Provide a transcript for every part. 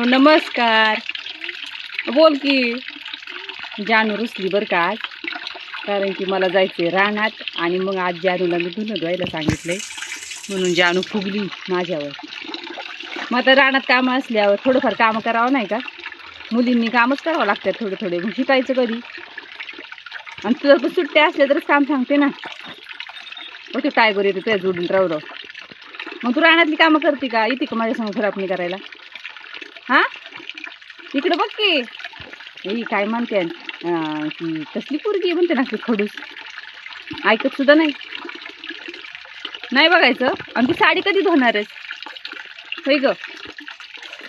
हो नमस्कार. बोल की. जानू रुसली बरं का आज? कारण की मला जायचं आहे रानात आणि मग आज जानूला मी धुणं धुवायला आहे म्हणून जानू फुगली माझ्यावर. मग आता रानात कामं असल्यावर थोडंफार कामं करावं नाही का? मुलींनी कामच करावं लागतात थोडे थोडे मग शिकायचं कधी? आणि तुला पण सुट्ट्या असल्या तरच काम सांगते ना. ओके काय करू येते तुझ्या जोडून राहू राव मग तू रानातली कामं करते का? येते का माझ्यासमोर खराब नाही करायला? हां? इकडं बघ की. ही काय म्हणते? की कसली पोरगी आहे म्हणते ना खडूस? ऐकत सुद्धा नाही. नाही बघायचं? आणि ती साडी कधी धुणार आहे होय ग.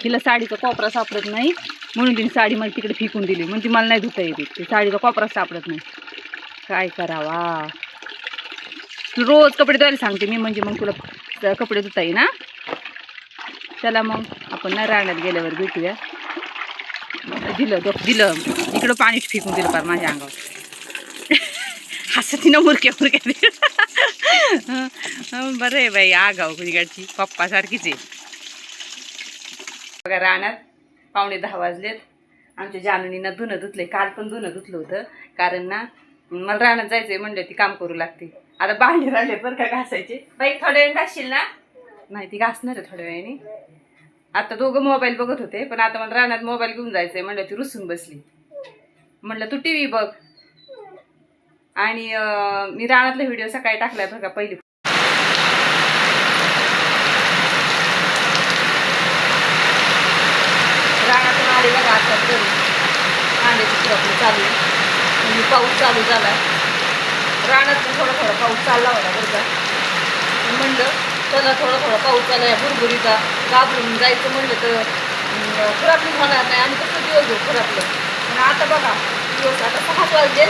तिला साडीचा कोपरा सापडत नाही. म्हणून तिने साडी मला तिकडे फेकून दिली. म्हणजे मला नाही धुता येते ती साडीचा कोपरा सापडत नाही. काय करावा? तू रोज कपडे धुवायला सांगते मी. म्हणजे मग तुला कपडे धुता येईल ना चला मग. आपण ना रानात गेल्यावर भेटूया. दिलं दिलं. इकडं पाणी फेकून दिलं पार माझ्या अंगावर. हसती ना मुरक्या मुरक्या बरं आहे बाई आगाव कुणीकडची पप्पासारखीच आहे. बघा रानात पावणे दहा वाजलेत. आमच्या जाननीनं धुणं धुतलं काल पण धुणं धुतलं होतं. कारण ना मला रानात जायचंय म्हणलं ती काम करू लागते. आता बाहेर राहिले बरं का घासायचे. बाई थोड्या वेळ घासशील ना? नाही ती घासणार आहे थोड्या वेळाने. आता दोघं मोबाईल बघत होते पण आता मला रानात मोबाईल घेऊन जायचंय म्हणलं ती रुसून बसली. म्हणलं तू टी व्ही बघ. आणि मी रानातला व्हिडिओ सकाळी टाकलाय बघा पहिली. रानातून आले बघा आता घरी. कांद्याची चालू आहे. म्हणजे पाऊस चालू झाला रानात थोडा थोडा पाऊस चालला होता बरं का. म्हणलं त्यांना थोडं थोडा पाऊस आला आहे भुरभुरीचा घाबरून जायचं म्हणलं तर अं, खुरापणी होणार नाही. आणि कसं दिवस घेऊ खुरापलं पण आता बघा दिवस आता सहाच वाजले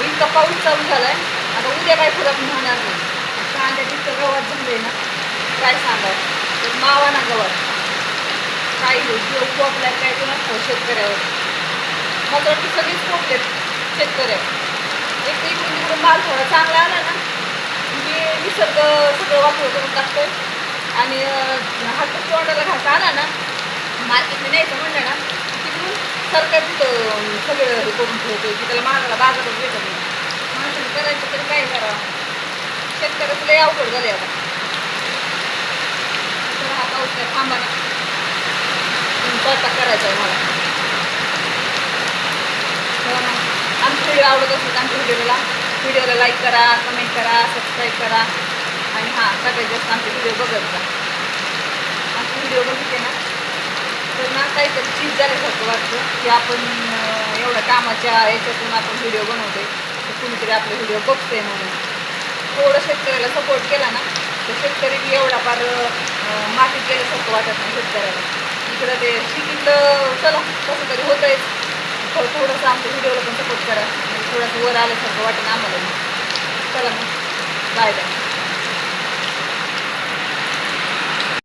इतका पाऊस चालू झाला आहे आता उद्या काय खुरापणी होणार नाही. कांद्या तिथं गवत झालंय ना काय सांगा तर मावा ना गवत. काही जीव पोपलाय काय कोणाच शेतकऱ्यावर. मात्र सगळीच पोपलेत शेतकऱ्यावर एक तर इकडून तिकडून माल थोडा चांगला आला ना सगळं करून टाकतोय आणि हात तोंडाला घास आला ना मार्केटने न्यायचं म्हणलं ना तिकडून सरकार तिथं सगळं हे करून ठेवतो की त्याला मागायला बाजारात भेटत नाही. माणसाने करायचं तरी काय करावं? शेतकऱ्याचं लय अवघड झाले आता. तर हा पाऊस काय थांबा हो ना स्वयंपाक करायचा आहे मला. आमचा व्हिडिओ आवडत असेल तर आमच्या व्हिडिओला व्हिडिओला लाईक करा कमेंट करा सबस्क्राईब करा. आणि हां सगळ्यात जास्त आमचे व्हिडिओ बघत जा. आमचे व्हिडिओ बघितले ना? तर ना काहीतरी चीज झाल्यासारखं वाटतं की आपण एवढ्या कामाच्या याच्यातून आपण व्हिडिओ बनवतोय. तर कुणीतरी आपले व्हिडिओ बघतोय म्हणून. थोडं शेतकऱ्याला सपोर्ट केला ना तर शेतकरी बी एवढा फार अं, केल्यासारखं वाटत नाही शेतकऱ्याला. इकडं ते शिकितलं चला कसं तरी होत थोडं थोडंसं आमच्या व्हिडिओला पण सपोर्ट करा. म्हणजे थोडंसं वर आल्यासारखं वाटेल आम्हाला. चला मग. Bye bye